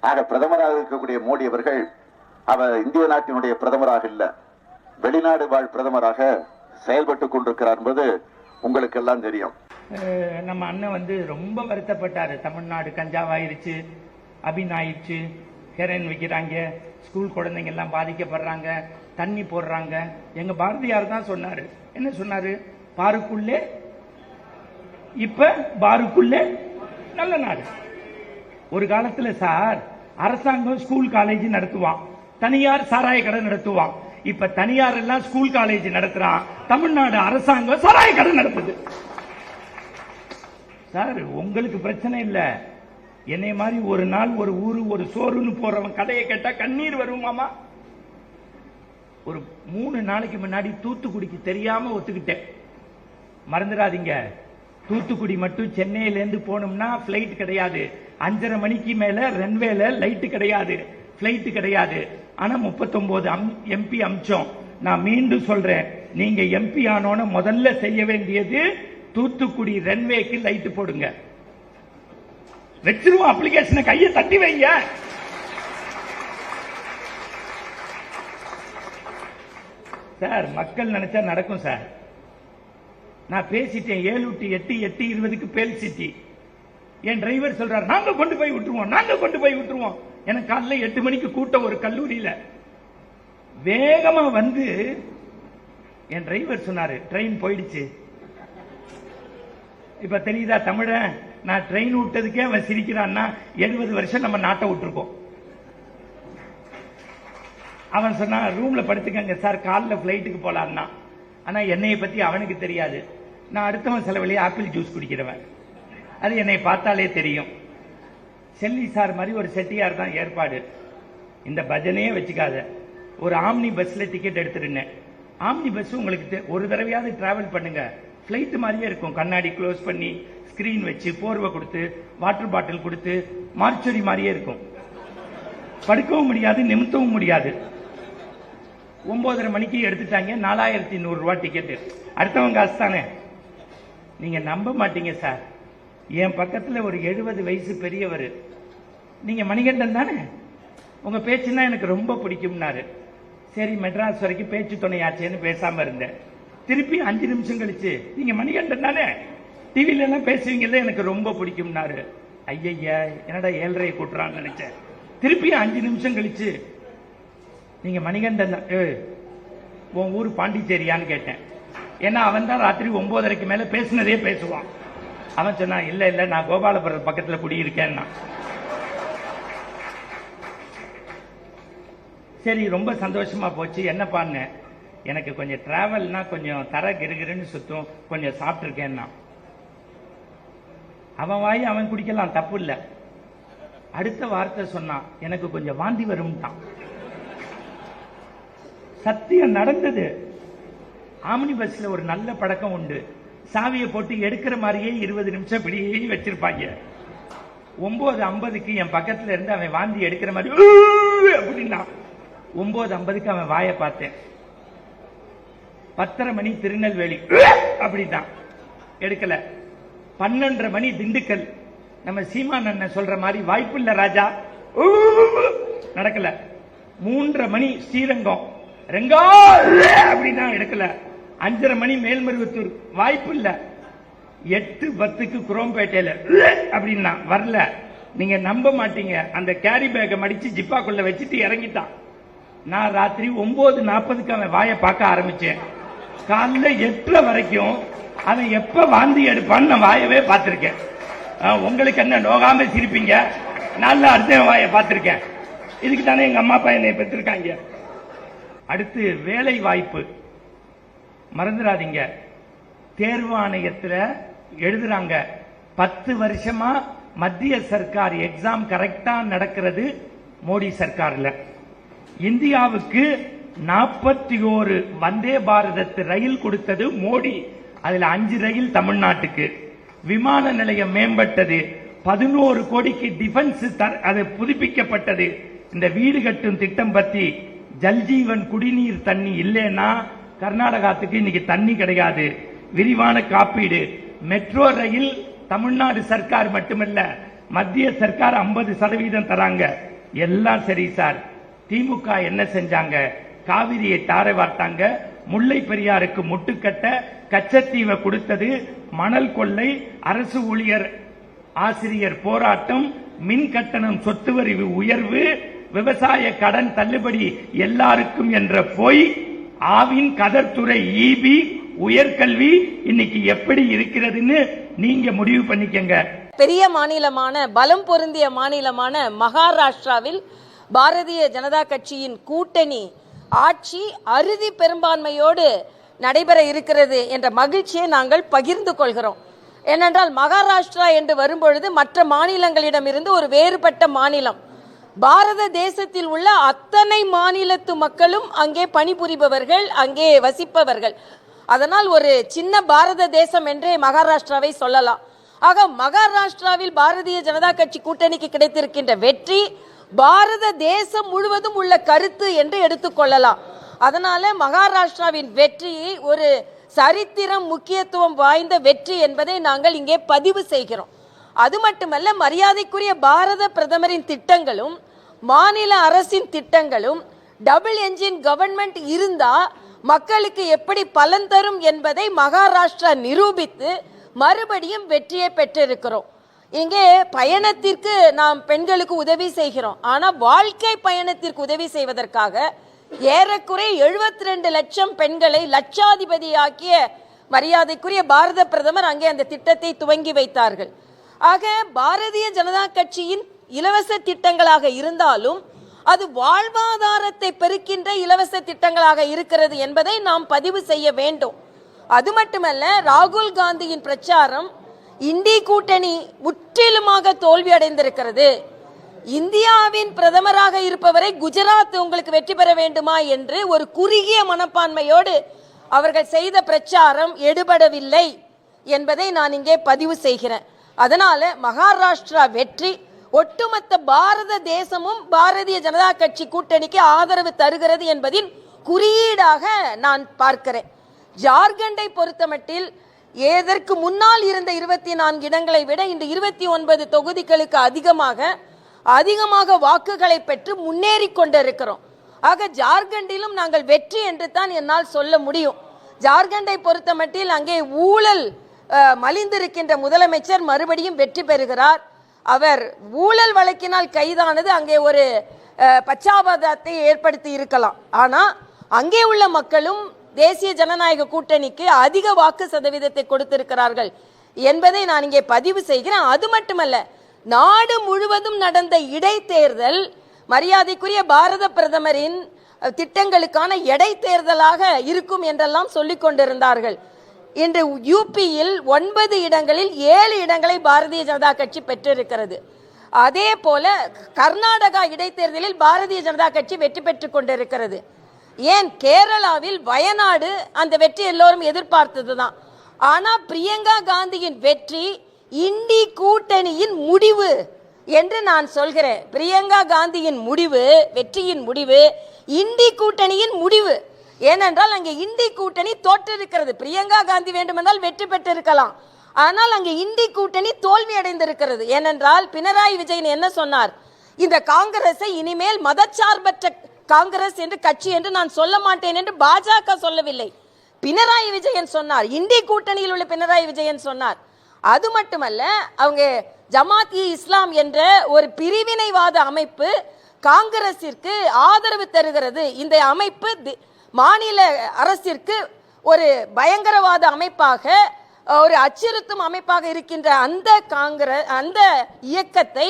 ஆக பிரதமராக இருக்கக்கூடிய மோடி அவர்கள் அவர் இந்திய நாட்டினுடைய பிரதமராக இல்ல வெளிநாடு வாழ் பிரதமராக செயல்பட்டு கொண்டிருக்கிறார் என்பது உங்களுக்கு எல்லாம் தெரியும். அஹ் நம்ம அண்ணன் வந்து ரொம்ப வருத்தப்பட்டாரு. தமிழ்நாடு கஞ்சாவாயிருச்சு அபின் ஆயிடுச்சு ஹெரோயின் வைக்கிறாங்க ஸ்கூல் குழந்தைங்க எல்லாம் பாதிக்கப்படுறாங்க தண்ணி போடுறாங்க. எங்க பாரதியார் தான் சொன்னாரு. என்ன சொன்னாரு? பாருக்குள்ளே இப்ப பாருக்குள்ளே நல்ல நாடு. ஒரு காலத்துல சார் அரசாங்கம் ஸ்கூல் காலேஜ் நடத்துவான். தனியார் சாராய கடை நடத்துவான். இப்ப தனியார் எல்லாம் ஸ்கூல் காலேஜ் நடத்துறான். தமிழ்நாடு அரசாங்கம் சாராய கடை நடத்துது. சார் உங்களுக்கு பிரச்சனை இல்ல. என்னை மாதிரி ஒரு நாள் ஒரு ஊரு ஒரு சோறுன்னு போறவன் கடையை கேட்டா கண்ணீர் வருமாமா ஒரு மூணு நாளைக்கு முன்னாடி தூத்துக்குடிக்கு தெரியாம ஒத்துக்கிட்டேன். மறந்துடாதீங்க. தூத்துக்குடி மட்டும் சென்னையில இருந்து போனோம்னா பிளைட் கிடையாது. அஞ்சரை மணிக்கு மேல ரன்வேல லைட் கிடையாது. பிளைட் கிடையாது. ஆனா முப்பத்தொன்பது எம்பி அம்சம் நான் மீண்டும் சொல்றேன். நீங்க எம்பி ஆனோன்னு முதல்ல செய்ய வேண்டியது தூத்துக்குடி ரன்வேக்கு லைட் போடுங்க. வச்சிருவோம் அப்ளிகேஷனை கையை தட்டி வைங்க. சார் மக்கள் நினைச்சா நடக்கும் சார். நான் பேசிட்டேன் ஏழு டு எட்டு எட்டு இருபதுக்கு பேல் சிட்டி என் டிரைவர் சொல்றாரு நாங்க கொண்டு போய் விட்டுருவோம் நாங்க கொண்டு போய் விட்டுருவோம். எனக்கு காலைல எட்டு மணிக்கு கூட்டம் ஒரு கல்லூரியில. வேகமா வந்து என் டிரைவர் சொன்னாரு ட்ரெயின் போயிடுச்சு. இப்ப தெரியுதா தமிழன் நான் ட்ரெயின் விட்டதுக்கே அவன் சிரிக்கிறான்னா எழுபது வருஷம் நம்ம நாட்டை விட்டுருக்கோம். அவன் சொன்னான் ரூம்ல படுத்துக்கங்க சார் காலைல பிளைட்டுக்கு போலான்னா ஆனா என்னைய பத்தி அவனுக்கு தெரியாது. நான் அடுத்தவன் செலவிலேயே ஆப்பிள் ஜூஸ் குடிக்கிறவன். அது என்னை பார்த்தாலே தெரியும். செல்லி சார் மாதிரி ஒரு செட்டியார் தான் ஏற்பாடு. இந்த பஜனையே வச்சுக்காத. ஒரு ஆம்னி பஸ்ல டிக்கெட் எடுத்துருந்தேன் ஆம்னி பஸ் உங்களுக்கு ஒரு தடவையாவது டிராவல் பண்ணுங்க. ஃப்ளைட்டு மாதிரியே இருக்கும். கண்ணாடி க்ளோஸ் பண்ணி ஸ்கிரீன் வச்சு போர்வை கொடுத்து வாட்டர் பாட்டில் கொடுத்து மார்ச்சரி மாதிரியே இருக்கும். படுக்கவும் முடியாது நிமித்தவும் முடியாது. ஒன்பதரை மணிக்கு எடுத்துட்டாங்க. நாலாயிரத்தி நூறு ரூபாய் டிக்கெட் அடுத்தவங்க காசு தானே? நீங்க நம்ப மாட்டீங்க சார் என் பக்கத்தில் ஒரு எழுபது வயசு பெரியவர். நீங்க மணிகண்டன் தானே? உங்க பேச்சுன்னா எனக்கு ரொம்ப பிடிக்கும்னாரு. சரி மெட்ராஸ் வரைக்கும் பேச்சு துணையாச்சேன்னு பேசாம இருந்தேன். திருப்பி அஞ்சு நிமிஷம் கழிச்சு நீங்க மணிகண்டன் தானே? டிவில எல்லாம் பேசுவீங்கல்ல எனக்கு ரொம்ப பிடிக்கும்னாரு. ஐயய்யா என்னடா ஏழரை கூட்டுறான்னு நினைச்சேன். திருப்பி அஞ்சு நிமிஷம் கழிச்சு நீங்க மணிகண்டன் தான். உன் ஊர் பாண்டிச்சேரியான்னு கேட்டேன். ஏன்னா அவன் தான் ராத்திரி ஒன்பதரைக்கு மேல பேசினதே பேசுவான். அவன் சொன்னான் இல்ல இல்ல நான் கோபாலபுரம் பக்கத்துல குடியிருக்கேன்னா. சரி ரொம்ப சந்தோஷமா போச்சு. என்ன பண்ண எனக்கு கொஞ்சம் டிராவல்னா கொஞ்சம் தர கிருகிருன்னு சுத்தும். கொஞ்சம் சாப்பிட்டுருக்கேன்னா. அவன் வாய் அவன் குடிக்கலாம் தப்பு இல்ல. அடுத்த வார்த்தை சொன்னான் எனக்கு கொஞ்சம் வாந்தி வரும்ட்டான். சத்தியம் நடந்தது. ஆம்னி பஸ்ல ஒரு நல்ல பழக்கம் உண்டு. சாவியை போட்டு எடுக்கிற மாதிரியே இருபது நிமிஷம் இப்படியே வச்சிருப்பாங்க. ஒன்பது ஐம்பதுக்கு என் பக்கத்துல இருந்து அவன் வாந்தி எடுக்கிற மாதிரி அப்படின்னா ஒன்பது ஐம்பதுக்கு அவன் வாயை பார்த்தேன். பத்தரை மணி திருநெல்வேலி அப்படிதான் அப்படின்னா எடுக்கல. பன்னெண்டரை மணி திண்டுக்கல். நம்ம சீமான் அண்ணன் சொல்ற மாதிரி வாய்ப்பு இல்ல ராஜா. நடக்கல. மூன்றரை மணி ஸ்ரீரங்கம். ரெங்கா அப்படின்னா எடுக்கல. அஞ்சரை மணி மேல்மருவத்தூர். வாய்ப்பு இல்ல. எட்டு பத்துக்கு குரோம்பேட்டையில அப்படின்னா வரல. நீங்க நம்ப மாட்டீங்க. அந்த கேரி பேக்கை மடிச்சு ஜிப்பாக்குள்ள வச்சுட்டு இறங்கிட்டான். நான் ராத்திரி ஒன்பது நாற்பதுக்கு அவன் வாயை பார்க்க ஆரம்பிச்சேன். காலைல எட்டுல வரைக்கும் அவன் எப்ப வாந்தி எடுப்பான்னு நான் வாயவே பார்த்திருக்கேன். உங்களுக்கு என்ன நோகாம சிரிப்பீங்க? நல்ல அடுத்த வாயை பார்த்திருக்கேன். இதுக்கு தானே எங்க அம்மா அப்பா என்னை பெற்றிருக்காங்க. அடுத்து வேலை வாய்ப்பு மறந்துடாதீங்க. தேர்வு ஆணையத்துல எழுதுறாங்க. பத்து வருஷமா மத்திய சர்க்கார் எக்ஸாம் கரெக்டா நடக்கிறது மோடி சர்க்கார்ல. இந்தியாவுக்கு நாற்பத்தி ஓரு வந்தே பாரதத்து ரயில் கொடுத்தது மோடி. அதுல அஞ்சு ரயில் தமிழ்நாட்டுக்கு. விமான நிலையம் மேம்பட்டது. பதினோரு கோடிக்கு டிஃபென்ஸ் அது புதுப்பிக்கப்பட்டது. இந்த வீடு கட்டும் திட்டம் பத்தி ஜல்ஜீவன் குடிநீர் தண்ணி இல்லைன்னா கர்நாடகாத்துக்கு இன்னைக்கு தண்ணி கிடையாது. விரிவான காப்பீடு. மெட்ரோ ரயில் தமிழ்நாடு சர்க்கார் மட்டுமல்ல மத்திய சர்க்கார் 50% சதவீதம் தராங்க. எல்லாம் சரி சார். திமுக என்ன செஞ்சாங்க? காவிரியை தாரை வார்த்தாங்க. முல்லை பெரியாருக்கு முட்டுக்கட்ட கச்சத்தீவை கொடுத்தது மணல் கொள்ளை அரசு ஊழியர் ஆசிரியர் போராட்டம் மின் கட்டணம் சொத்து வரி உயர்வு விவசாய கடன் தள்ளுபடி எல்லாருக்கும் என்ற பொய். ஆவின் கதர்துறை ஈபி உயர்கல்வி இன்னைக்கு எப்படி இருக்கிறதுன்னு நீங்க முடிவு பண்ணிக்கங்க. பெரிய மாநிலமான பலம் பொருந்திய மாநிலமான மகாராஷ்டிராவில் பாரதிய ஜனதா கட்சியின் கூட்டணி ஆட்சி அறுதி பெரும்பான்மையோடு நடைபெற இருக்கிறது என்ற மகிழ்ச்சியை நாங்கள் பகிர்ந்து கொள்கிறோம். ஏனென்றால் மகாராஷ்டிரா என்று வரும்பொழுது மற்ற மாநிலங்களிடமிருந்து ஒரு வேறுபட்ட மாநிலம். பாரத தேசத்தில் உள்ள அத்தனை மாநிலத்து மக்களும் அங்கே பணிபுரிபவர்கள் அங்கே வசிப்பவர்கள். அதனால் ஒரு சின்ன பாரத தேசம் என்றே மகாராஷ்டிராவை சொல்லலாம். ஆக மகாராஷ்டிராவில் பாரதிய ஜனதா கட்சி கூட்டணிக்கு கிடைத்திருக்கின்ற வெற்றி பாரத தேசம் முழுவதும் உள்ள கருத்து என்று எடுத்துக்கொள்ளலாம் அதனால மகாராஷ்டிராவின் வெற்றியை ஒரு சரித்திரம் முக்கியத்துவம் வாய்ந்த வெற்றி என்பதை நாங்கள் இங்கே பதிவு செய்கிறோம். அது மட்டுமல்ல மரியாதைக்குரிய பாரத பிரதமரின் திட்டங்களும் மாநில அரசின் திட்டங்களும் டபுள் என்ஜின் கவர்மெண்ட் இருந்தா மக்களுக்கு எப்படி பலன் தரும் என்பதை மகாராஷ்டிரா நிரூபித்து மறுபடியும் வெற்றியை பெற்றிருக்கிறோம். இங்கே பயணத்திற்கு நாம் பெண்களுக்கு உதவி செய்கிறோம். ஆனால் வாழ்க்கை பயணத்திற்கு உதவி செய்வதற்காக ஏறக்குறைய 72 ரெண்டு லட்சம் பெண்களை லட்சாதிபதியாக்கிய மரியாதைக்குரிய பாரத பிரதமர் அங்கே அந்த திட்டத்தை துவங்கி வைத்தார்கள். ஆக பாரதிய ஜனதா கட்சியின் இலவச திட்டங்களாக இருந்தாலும் அது வாழ்வாதாரத்தை பெருக்கின்ற இலவச திட்டங்களாக இருக்கிறது என்பதை நாம் பதிவு செய்ய வேண்டும். அது மட்டுமல்ல ராகுல் காந்தியின் பிரச்சாரம் இந்தி கூட்டணி முற்றிலுமாக தோல்வி அடைந்திருக்கிறது. இந்தியாவின் பிரதமராக இருப்பவரை குஜராத் உங்களுக்கு வெற்றி பெற வேண்டுமா என்று ஒரு குறுகிய மனப்பான்மையோடு அவர்கள் செய்த பிரச்சாரம் எடுபடவில்லை என்பதை நான் இங்கே பதிவு செய்கிறேன். அதனால் மகாராஷ்டிரா வெற்றி ஒட்டுமொத்த பாரத தேசமும் பாரதிய ஜனதா கட்சி கூட்டணிக்கு ஆதரவு தருகிறது என்பதின் குறியீடாக நான் பார்க்கிறேன். ஜார்க்கண்டை பொறுத்தமட்டில் ஏதற்கு முன்னால் இருந்த இருபத்தி நான்கு இடங்களை விட இந்த இருபத்தி ஒன்பது தொகுதிகளுக்கு அதிகமாக அதிகமாக வாக்குகளை பெற்று முன்னேறி கொண்டிருக்கிறோம். ஆக ஜார்க்கண்டிலும் நாங்கள் வெற்றி என்று தான் என்னால் சொல்ல முடியும். ஜார்க்கண்டை பொறுத்தமட்டில் அங்கே ஊழல் மலிந்திருக்கின்ற முதலமைச்சர் மறுபடியும் வெற்றி பெறுகிறார். அவர் ஊழல் வழக்கினால் கைதானது அங்கே ஒரு பச்சாபாதத்தை ஏற்படுத்தி இருக்கலாம். ஆனால் அங்கே உள்ள மக்களும் தேசிய ஜனநாயக கூட்டணிக்கு அதிக வாக்கு சதவீதத்தை கொடுத்திருக்கிறார்கள் என்பதை நான் இங்கே பதிவு செய்கிறேன். அது மட்டுமல்ல நாடு முழுவதும் நடந்த இடைத்தேர்தல் மரியாதைக்குரிய பாரத பிரதமரின் திட்டங்களுக்கான இடைத்தேர்தலாக இருக்கும் என்றெல்லாம் சொல்லிக் கொண்டிருந்தார்கள். இன்று யூபியில் ஒன்பது இடங்களில் ஏழு இடங்களை பாரதிய ஜனதா கட்சி பெற்றிருக்கிறது. அதே போல கர்நாடகா இடைத்தேர்தலில் பாரதிய ஜனதா கட்சி வெற்றி பெற்றுக் கொண்டிருக்கிறது. ஏன் கேரளாவில் வயநாடு அந்த வெற்றி எல்லோரும் எதிர்பார்த்தது தான் ஆனால் பிரியங்கா காந்தியின் வெற்றி இந்தி கூட்டணியின் முடிவு என்று நான் சொல்கிறேன். பிரியங்கா காந்தியின் முடிவு வெற்றியின் முடிவு இந்தி கூட்டணியின் முடிவு. ஏனென்றால் அங்கே இந்தி கூட்டணி தோற்றிருக்கிறது. பிரியங்கா காந்தி வேண்டுமென்றால் வெற்றி பெற்றிருக்கலாம். ஆனால் அங்கே இந்தி கூட்டணி தோல்வி அடைந்திருக்கிறது. ஏனென்றால் பினராயி விஜயன் என்ன சொன்னார்? இந்த காங்கிரஸை இனிமேல் மதச்சார்பற்ற காங்கிரஸ் என்று கட்சி என்று நான் சொல்ல மாட்டேன் என்று பாஜக சொல்லவில்லை. பினராயி விஜயன் சொன்னார். இந்தி கூட்டணியில் உள்ள பினராயி விஜயன் சொன்னார். அது மட்டுமல்ல அவங்க ஜமாத் இ இஸ்லாம் என்ற ஒரு பிரிவினைவாத அமைப்பு காங்கிரசிற்கு ஆதரவு தருகிறது. இந்த அமைப்பு தி- மாநில அரசிற்கு ஒரு பயங்கரவாத அமைப்பாக ஒரு அச்சுறுத்தும் அமைப்பாக இருக்கின்ற அந்த காங்கிரஸ் அந்த இயக்கத்தை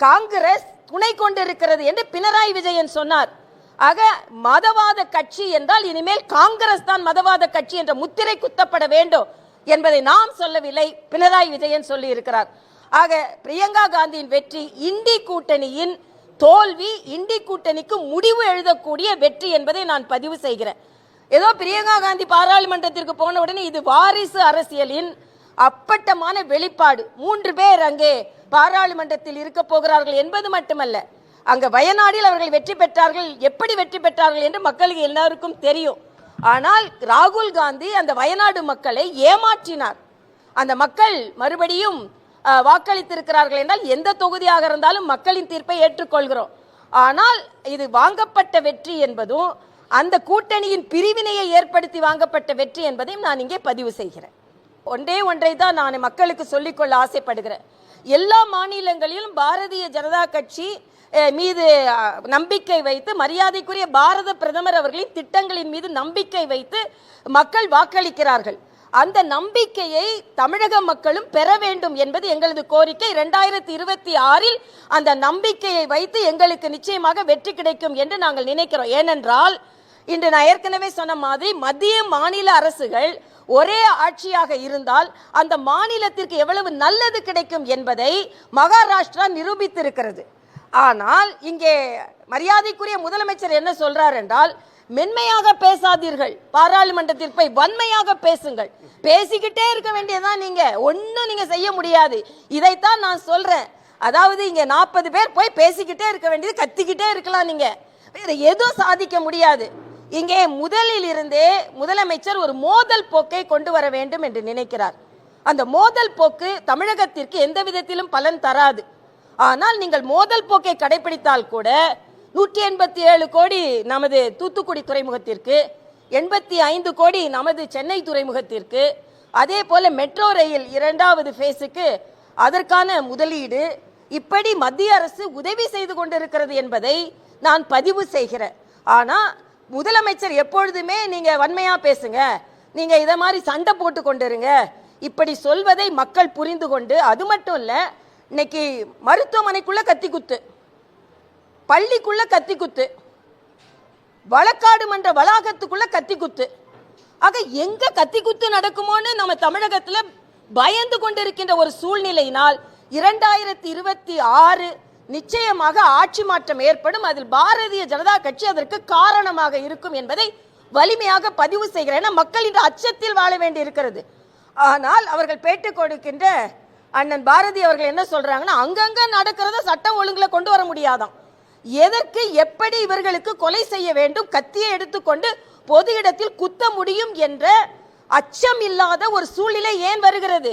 காங்கிரஸ் துணை கொண்டிருக்கிறது என்று பினராயி விஜயன் சொன்னார். ஆக மதவாத கட்சி என்றால் இனிமேல் காங்கிரஸ் தான் மதவாத கட்சி என்ற முத்திரை குத்தப்பட வேண்டும் என்பதை நாம் சொல்லவில்லை பினராயி விஜயன் சொல்லி இருக்கிறார் ஆக பிரியங்கா காந்தியின் வெற்றி இந்தி கூட்டணியின் தோல்வி இந்தி கூட்டணிக்கு முடிவு எழுதக்கூடிய வெற்றி என்பதை நான் பதிவு செய்கிறேன். ஏதோ பிரியங்கா காந்தி பாராளுமன்றத்திற்கு போன உடனே இது வாரிசு அரசியலின் அப்பட்டமான வெளிப்பாடு. மூன்று பேர் அங்கே பாராளுமன்றத்தில் இருக்க போகிறார்கள் என்பது மட்டுமல்ல. அங்க வயநாடில் அவர்கள் வெற்றி பெற்றார்கள். எப்படி வெற்றி பெற்றார்கள் என்று மக்களுக்கு எல்லாருக்கும் தெரியும். ஆனால் ராகுல் காந்தி அந்த வயநாடு மக்களை ஏமாற்றினார். அந்த மக்கள் மறுபடியும் வாக்களித்திருக்கிறார்கள் என்றால் எந்த தொகுதியாக இருந்தாலும் மக்களின் தீர்ப்பை ஏற்றுக்கொள்கிறோம். ஆனால் இது வாங்கப்பட்ட வெற்றி என்பதும் அந்த கூட்டணியின் பிரிவினையை ஏற்படுத்தி வாங்கப்பட்ட வெற்றி என்பதையும் நான் இங்கே பதிவு செய்கிறேன். ஒன்றே ஒன்றை தான் நான் மக்களுக்கு சொல்லிக்கொள்ள ஆசைப்படுகிறேன். எல்லா மாநிலங்களிலும் பாரதிய ஜனதா கட்சி மீது நம்பிக்கை வைத்து மரியாதைக்குரிய பாரத பிரதமர் அவர்களின் திட்டங்களின் மீது நம்பிக்கை வைத்து மக்கள் வாக்களிக்கிறார்கள். அந்த நம்பிக்கையை தமிழக மக்களும் பெற வேண்டும் என்பது எங்களது கோரிக்கை. இரண்டாயிரத்தி இருபத்தி ஆறில் அந்த நம்பிக்கையை வைத்து எங்களுக்கு நிச்சயமாக வெற்றி கிடைக்கும் என்று நாங்கள் நினைக்கிறோம். ஏனென்றால் இன்று நான் ஏற்கனவே சொன்ன மாதிரி மத்திய மாநில அரசுகள் ஒரே ஆட்சியாக இருந்தால் அந்த மாநிலத்திற்கு எவ்வளவு நல்லது கிடைக்கும் என்பதை மகாராஷ்டிரா நிரூபித்திருக்கிறது. ஆனால் இங்கே மரியாதைக்குரிய முதலமைச்சர் என்ன சொல்றார் என்றால் மென்மையாக பேசாதீர்கள். பாராளுமன்றத்தில் போய் வன்மையாக பேசுங்கள். பேசிக்கிட்டே இருக்க வேண்டியதுதான் நீங்க. ஒன்னும் நீங்க செய்ய முடியாது. இதைத்தான் நான் சொல்றேன். அதாவது இங்க நாற்பது பேர் போய் பேசிக்கிட்டே இருக்க வேண்டியது கத்திக்கிட்டே இருக்கலாம் நீங்க. வேற எதுவும் சாதிக்க முடியாது. இங்கே முதலில் இருந்தே முதலமைச்சர் ஒரு மோதல் போக்கை கொண்டு வர வேண்டும் என்று நினைக்கிறார். அந்த மோதல் போக்கு தமிழகத்திற்கு எந்த விதத்திலும் பலன் தராது. ஆனால் நீங்கள் மோதல் போக்கை கடைபிடித்தால் கூட நூற்றி எண்பத்தி ஏழு கோடி நமது தூத்துக்குடி துறைமுகத்திற்கு எண்பத்தி ஐந்து கோடி நமது சென்னை துறைமுகத்திற்கு அதே போல மெட்ரோ ரயில் இரண்டாவது ஃபேஸுக்கு அதற்கான முதலீடு இப்படி மத்திய அரசு உதவி செய்து கொண்டிருக்கிறது என்பதை நான் பதிவு செய்கிறேன். ஆனால் முதலமைச்சர் எப்பொழுதுமே நீங்கள் வன்மையாக பேசுங்க. நீங்கள் இதை மாதிரி சண்டை போட்டு கொண்டிருங்க. இப்படி சொல்வதை மக்கள் புரிந்து கொண்டு அது மட்டும் இல்லை இன்னைக்கு மருத்துவமனைக்குள்ளே கத்தி குத்து. பள்ளிக்குள்ள கத்தி குத்து வழக்காடு மன்ற வளாகத்துக்குள்ள கத்தி குத்து ஆக எங்க கத்தி குத்து நடக்குமோன்னு நம்ம தமிழகத்துல பயந்து கொண்டிருக்கின்ற ஒரு சூழ்நிலையினால் இரண்டாயிரத்தி இருபத்தி ஆறு நிச்சயமாக ஆட்சி மாற்றம் ஏற்படும். அதில் பாரதிய ஜனதா கட்சி அதற்கு காரணமாக இருக்கும் என்பதை வலிமையாக பதிவு செய்கிறேன் ஏன்னா மக்கள் இன்று அச்சத்தில் வாழ வேண்டி இருக்கிறது ஆனால் அவர்கள் பேட்டு கொடுக்கின்ற அண்ணன் பாரதி அவர்கள் என்ன சொல்றாங்கன்னா அங்கங்க நடக்கிறத சட்டம் ஒழுங்குல கொண்டு வர முடியாதாம். எதற்கு எப்படி இவர்களுக்கு கொலை செய்ய வேண்டும்? கத்தியை எடுத்துக்கொண்டு பொது இடத்தில் குத்த முடியும் என்ற அச்சம் இல்லாத ஒரு சூழ்நிலை ஏன் வருகிறது?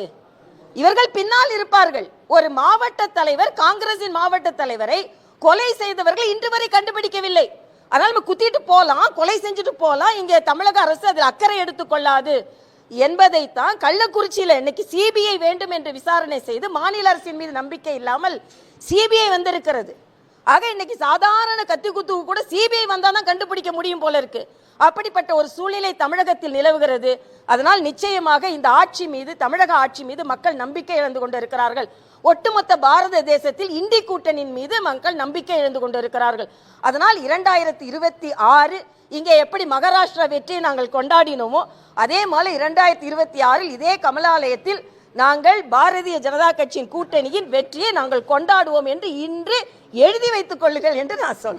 இவர்கள் பின்னால் இருப்பார்கள். ஒரு மாவட்ட தலைவர் காங்கிரசின் மாவட்ட தலைவரை கொலை செய்தவர்கள் இன்று வரை கண்டுபிடிக்கவில்லை. அதனால் நம்ம குத்திட்டு போகலாம் கொலை செஞ்சுட்டு போகலாம் இங்கே தமிழக அரசு அதில் அக்கறை எடுத்துக்கொள்ளாது என்பதைத்தான் கள்ளக்குறிச்சியில் இன்னைக்கு சிபிஐ வேண்டும் என்று விசாரணை செய்து மாநில அரசின் மீது நம்பிக்கை இல்லாமல் சிபிஐ வந்திருக்கிறது. ஆக இன்னைக்கு சாதாரண கத்தி குத்துக்கு கூட சிபிஐ வந்தா தான் கண்டுபிடிக்க முடியும் போல இருக்கு. அப்படிப்பட்ட ஒரு சூழ்நிலை தமிழகத்தில் நிலவுகிறது. அதனால் நிச்சயமாக இந்த ஆட்சி மீது தமிழக ஆட்சி மீது மக்கள் நம்பிக்கை இழந்து கொண்டிருக்கிறார்கள். ஒட்டுமொத்த பாரத தேசத்தில் இந்தி கூட்டணியின் மீது மக்கள் நம்பிக்கை இழந்து கொண்டிருக்கிறார்கள். அதனால் இரண்டாயிரத்தி இருபத்தி ஆறு இங்கே எப்படி மகாராஷ்டிரா வெற்றியை நாங்கள் கொண்டாடினோமோ அதே போல இரண்டாயிரத்தி இருபத்தி ஆறில் இதே கமலாலயத்தில் நாங்கள் பாரதிய ஜனதா கட்சியின் கூட்டணியின் வெற்றியை நாங்கள் கொண்டாடுவோம் என்று இன்று எழுதி வைத்துக் கொள்ளுங்கள் என்று நான் சொல்றேன்.